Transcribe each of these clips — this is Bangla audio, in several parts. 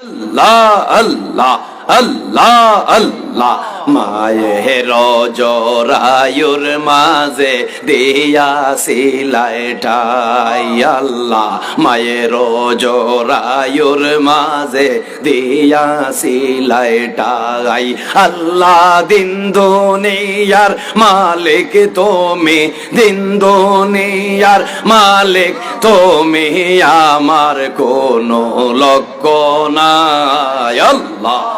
আল্লাহ আল্লাহ। আল্লাহ আল্লাহ। মায়ের জরায়ুর মাঝে দিয়া সিলাইটাই আল্লাহ মায়ের জরায়ুর মাঝে দিয়া সিলাইটাই আল্লাহ, দিন দুনিয়ার মালিক তুমি। দিন দুনিয়ার মালিক তুমি। আমার কোনো লক্ষ্য নাই। আল্লাহ।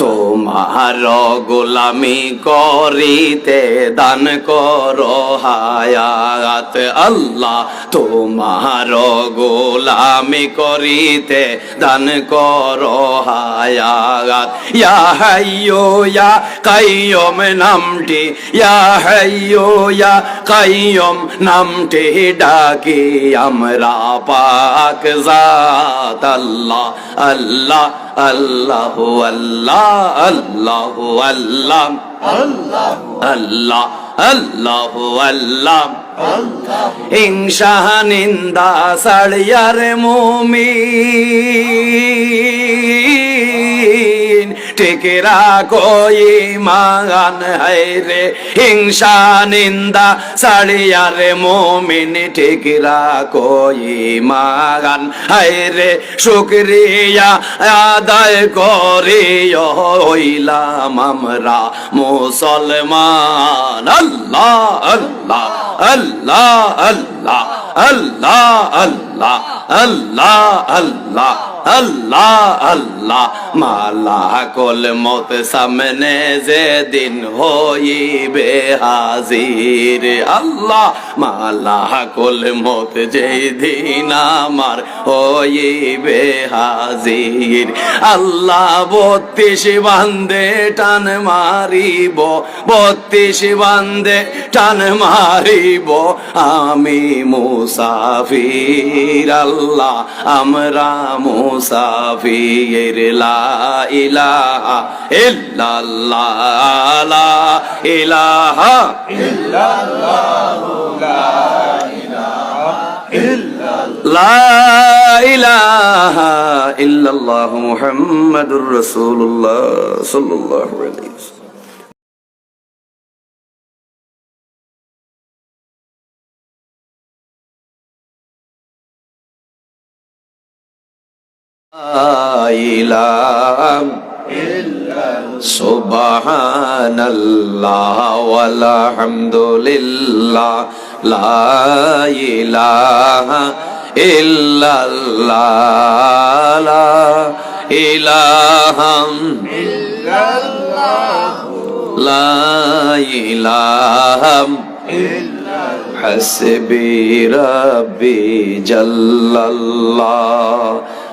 তোমার গোলামি করিতে দান করো হায়াত আল্লাহ তোমার গোলামি করিতে দান করো হায়াত ইয়া হাইয়ো ইয়া কাইয়ম নামটি ইয়া হাইয়ো ইয়া কাইয়ম নামটি ডাকি আমরা পাক জাত আল্লাহ আল্লাহ আল্লাহ আল্লাহ আল্লাহ আল্লাহ। আল্লাহ আল্লাহ আল্লাহ। হিংসা নিন্দা টেকে রাখো ইমান হায়রে হিংসা, নিন্দা সাড়িয়ার মুমিন টেকে রাখো ইমান হায়রে শুক্রিয়া আদায় করে হইলাম আমরা মুসলমান। আল্লাহ আল্লাহ আল্লাহ আল্লাহ আল্লাহ আল্লাহ আল্লাহ আল্লাহ। আল্লাহ আল্লাহ, মালা কল মত সামনে যে দিন হইবে হাজির। আল্লাহ, মালা কল মত যে দিন আমার হইবে হাজির। আল্লাহ, বত্রিশ বান্দে টান মারিব, বত্রিশ বান্দে টান মারিব, আমি মুসাফির। আল্লাহ, আমরা মুসাফির লা ইলাহা ইল্লাল্লাহ লা ইলাহা লা ইলাহা ইল্লাল্লাহ মুহাম্মাদুর রাসূলুল্লাহ সাল্লাল্লাহু আলাইহি ইলাম সুবহানাল্লাহ ওয়াল হামদুলিল্লাহ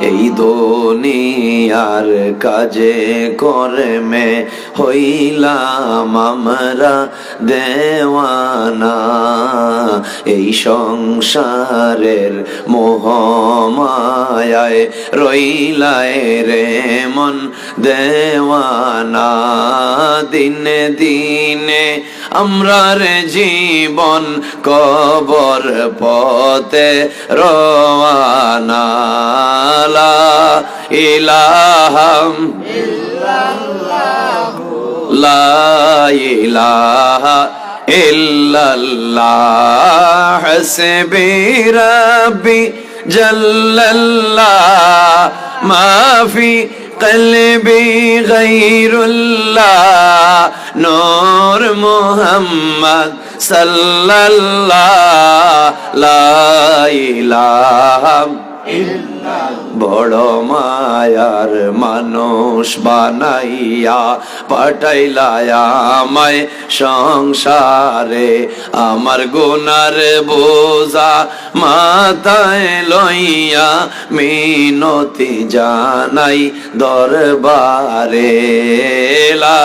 এই দুনিয়ার কাজে কর্মে হইলাম আমরা দেওয়ানা। এই সংসারের মোহমায় রইলায় রে মন দেওয়ানা। দিনে দিনে আমরা রে জীবন কবর পথে রওয়ানা লা ইলাহাম। লা ইলাহা ইল্লাল্লাহ। হাসবি রাব্বি জাল্লাল্লাহ। মা ফি قلبي غير الله. نور محمد صلى الله. لا إله বড় মায়ার মানুষ বানাইয়া পাঠাইলায়া আমায় সংসারে। আমার গুনার বোঝা মাথায় লইয়া মিনতি জানাই দরবারে। লা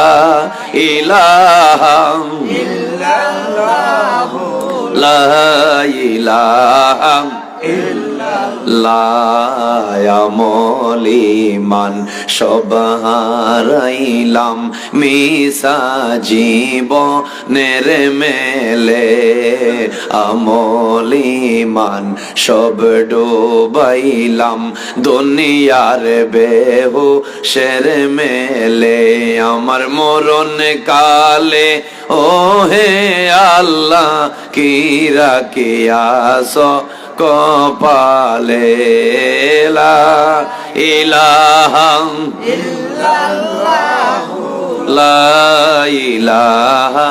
ইলাহা লা ইলাহা লায়ামলিমান সব হারাইলাম মিসা জীবনের মেলে আমলিমান সব ডোবাইলাম, দুনিয়ার বেহু শের মেলে, আমার মরণ কালে ও হে আল্লাহ কিরা কিয়াস কপালে ইলাহাম ইলাহা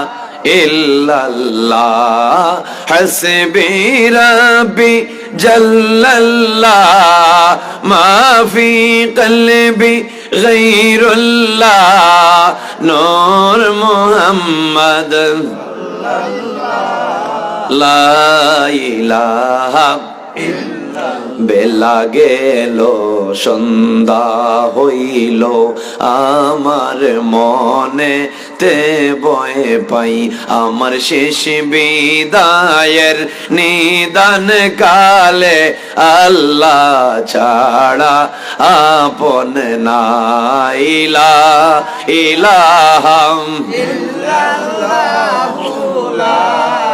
ইল্লাল্লাহ হসবি রব্বি জল্লাল্লাহ মাফি কলবি গৈরুল্লাহ নূর মুহাম্মদ। আল্লাহ বেলা গেল সন্ধ্যা হইল, আমার মনে তে বয়ে পাই, আমার শেষ বিদায়ের নিদান কালে আল্লাহ ছাড়া আপন নাইলা ইলাহাম ইল্লাল্লাহ লা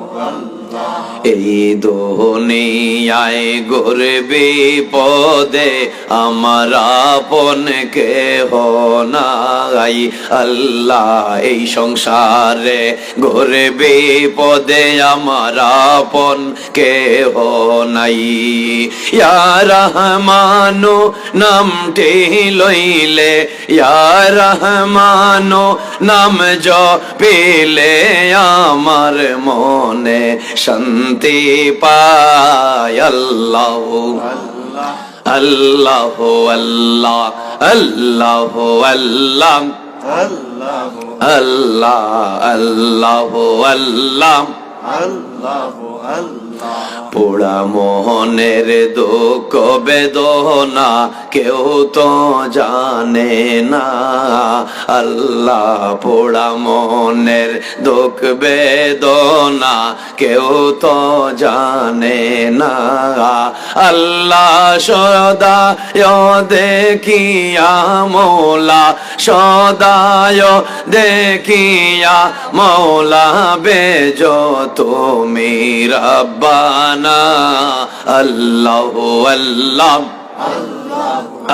এই দুনিয়ায় গরবে পদে, আমার আপন কেহ নাই। আল্লাহ এই সংসারে গরবে পদে, আমার আপন কেহ নাই। ইয়া রহমানো নামটি লইলে, ইয়া রহমানো নাম পেলে আমার মনে শান্তি পায় আল্লাহ আল্লাহ আল্লাহ আল্লাহ আল্লাহ আল্লাহ আল্লাহ আল্লাহ পোড়া মোহনের দুঃখ বেদনা কেউ তো জানে না। আল্লাহ পোড়া মোহনের দুঃখ বেদনা কেউ তো জানে না। আল্লাহ সদায় দেখিয়া মৌলা সদায় দেখিয়া মৌলা, বেজ তুমি مولانا الله الله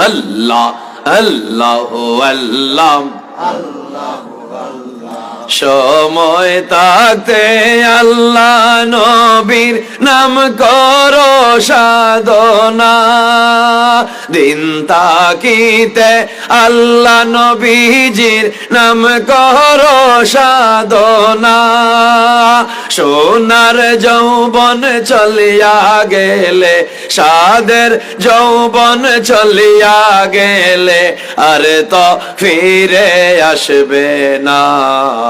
الله. الله الله الله. সময় তাতে আল্লাহ নবীর নাম করো সাধনা। দিন তাকিতে আল্লাহ নবীজির নাম করো সাধনা। সোনার যৌবন চলিয়া গেলে সাদের যৌবন চলিয়া গেলে, আর তো ফিরে আসবে না।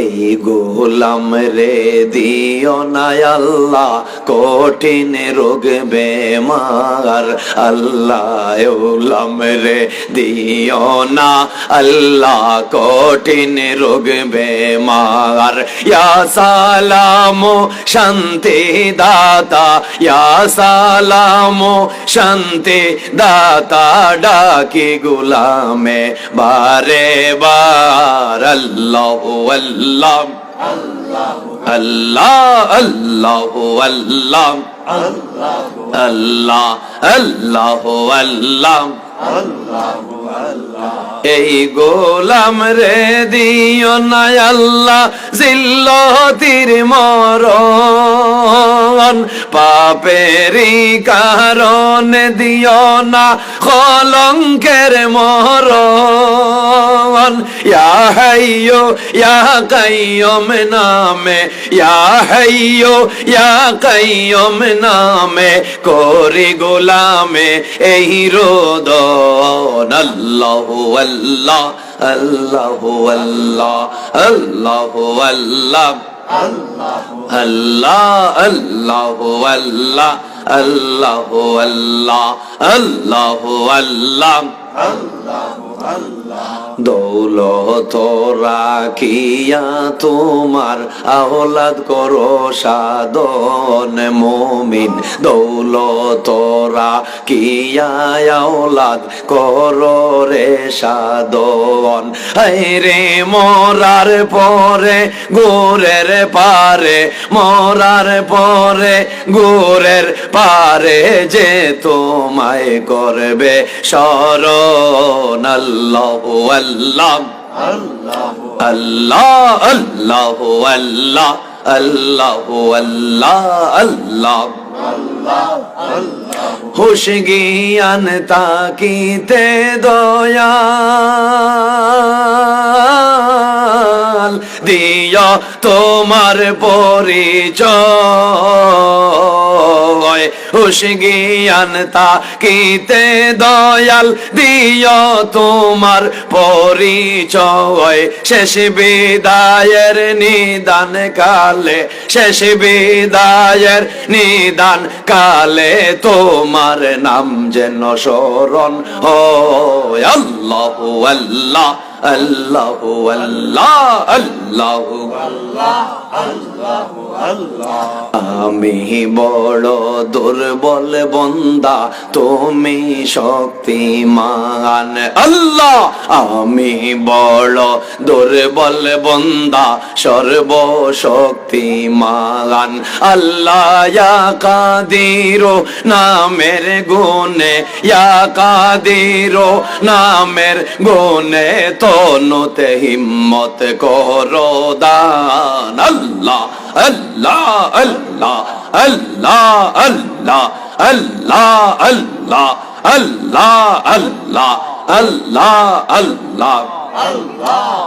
এই গোলাম রে দিও না আল্লাহ, কঠিন রোগ বেমার। আল্লাহ ওলাম রে দিও না আল্লাহ, কঠিন রোগ বেমার। ইয়া সালামো শান্তি দাতা, ইয়া সালামো শান্তি দাতা, ডাকি গুলামে বারে বার। আল্লাহ আল্লাহ। আল্লাহ। আল্লাহ আল্লাহ আল্লাহ। আল্লাহ আল্লাহ এই গোলাম রে দিও না আল্লাহ জিল্লতির মরণ। পাপেরি কারণে দিও না কলঙ্কের মরণ। ইয়া হাইয়ো, ইয়া কাইয়ুম নামে, ইয়া হাইয়ো, ইয়া কাইয়ুম নামে করি গোলামে এই রোদন। আল্লাহ আল্লাহ আল্লাহ আল্লাহ আল্লাহ আল্লাহ। الله الله والله الله والله الله والله الله الله দৌলত রাখিয়া তোমার আহ্লাদ করো সাদন মমিন। দৌলত রাখিয়া আহ্লাদ করো রে সাদন রে মরার পরে গোরের পারে, মরার পরে গোরের পারে যে তোমায় করবে শরণ আল্লাহ আল্লাহ। আল্লাহ আল্লাহ আল্লাহ আল্লাহ আল্লাহ আল্লাহ। হুশ জ্ঞান তাকিতে দয়াল। দিয় তোমার পরিচয়। হুশ জ্ঞান তাকিতে দয়াল দিয় তোমার পরিচয়। শেষ বিদায়ের নিদান কালে, শেষ বিদায়ের নিদান কালে তোমার নাম যেন স্মরণ ও আল্লাহ আল্লাহ। আল্লাহ আল্লাহ আল্লাহ আমি বড় দুর্বল বন্দা, তুমি শক্তি শক্তিমান। আল্লাহ, আমি বড় দুর্বল বন্দা, সর্বশক্তিমান। আল্লাহ কাদিরো নামের গুণে, ইয়া কাদিরো নামের গুণে তনুতে হিম্মত করো দান আল্লাহ আল্লাহ আল্লাহ আল্লাহ আল্লাহ আল্লাহ আল্লাহ আল্লাহ আল্লাহ আল্লাহ আল্লাহ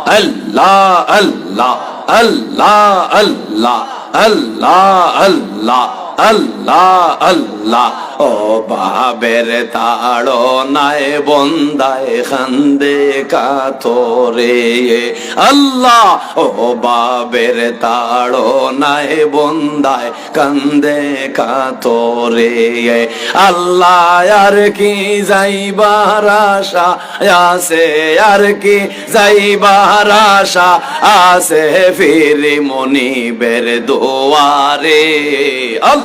আল্লাহ আল্লাহ আল্লাহ আল্লাহ আল্লাহ আল্লাহ আল্লাহ আল্লাহ। ও বাবের তাড়ো নাই বন্দায় খান্দে কাতরে আল্লাহ, ও বাবের তাড়ো নাই বন্দায় কান্দে কাতরে আল্লাহ, আর কি যাইবার আশা? আছে আর কি যাইবার আশা? আছে ফিরি মনিবের দোয়ারে। আল্লাহ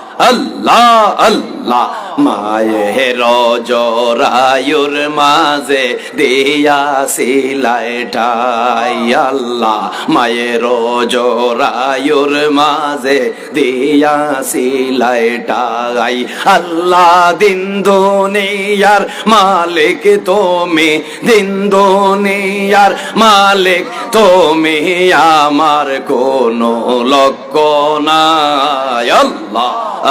আল্লাহ আল্লাহ। মায়ের জরায়ুর মাঝে দিয়া সিলাইটাই আল্লাহ মায়ের জরায়ুর মাঝে দিয়া সিলাইটাই আল্লাহ, দিন দুনিয়ার মালিক তুমি। দিন দুনিয়ার মালিক তুমি। আমার কোনো লক্ষ্য নাই। আল্লাহ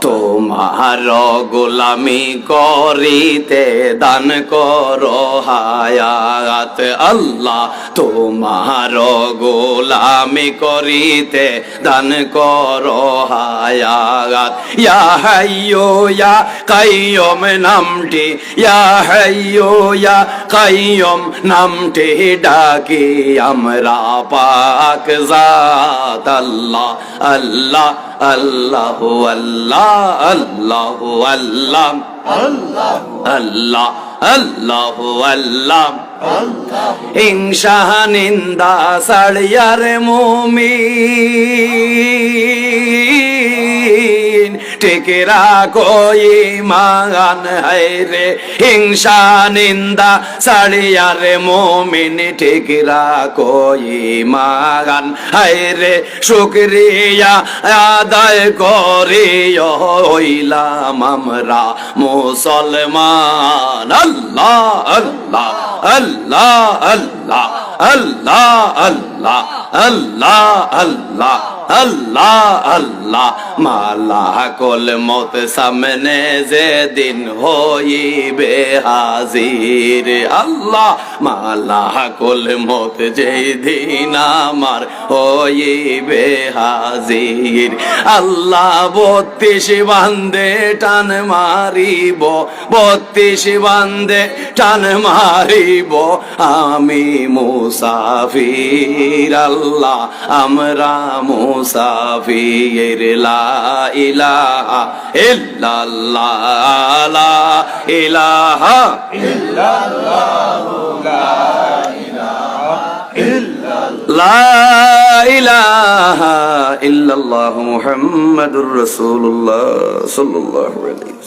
তোমার গোলামি করিতে দান করো হায়াত আল্লাহ তোমার গোলামি করিতে দান করো হায়াত ইয়া হাইয়ো ইয়া কাইয়ম নামটি ইয়া হাইয়ো ইয়া কাইয়ম নামটি ডাকি আমরা পাক জাত আল্লাহ আল্লাহ আল্লাহ আল্লাহ আল্লাহ আল্লাহ আল্লাহ আল্লাহ আল্লাহ। হিংসা নিন্দা সাড়িয়ার মুমিন। ঠিক রাখো ইমান হায়রে হিংসা নিন্দা সাড়িয়ারে মোমিন ঠিক রাখো ইমান হায়রে শুক্রিয়া আদায় করি হইলাম আমরা মুসলমান আল্লাহ আল্লাহ আল্লাহ আল্লাহ আল্লাহ আল্লাহ আল্লাহ আল্লাহ আল্লাহ আল্লাহ মালা কল মত সামনে যে দিন হইবে হাজির। আল্লাহ মালা কল মত যে দিন আমার হইবে হাজির। আল্লাহ, বত্রিশ বান্দে টান মারিব, বত্রিশ বান্দে টান মারিব। আমি মুসাফির আল্লাহ আমরা মুসাফির লা ইলাহা ইল্লাল্লাহ লা ইলাহা লা ইলাহা ইল্লাল্লাহ ওয়াসাল্লাম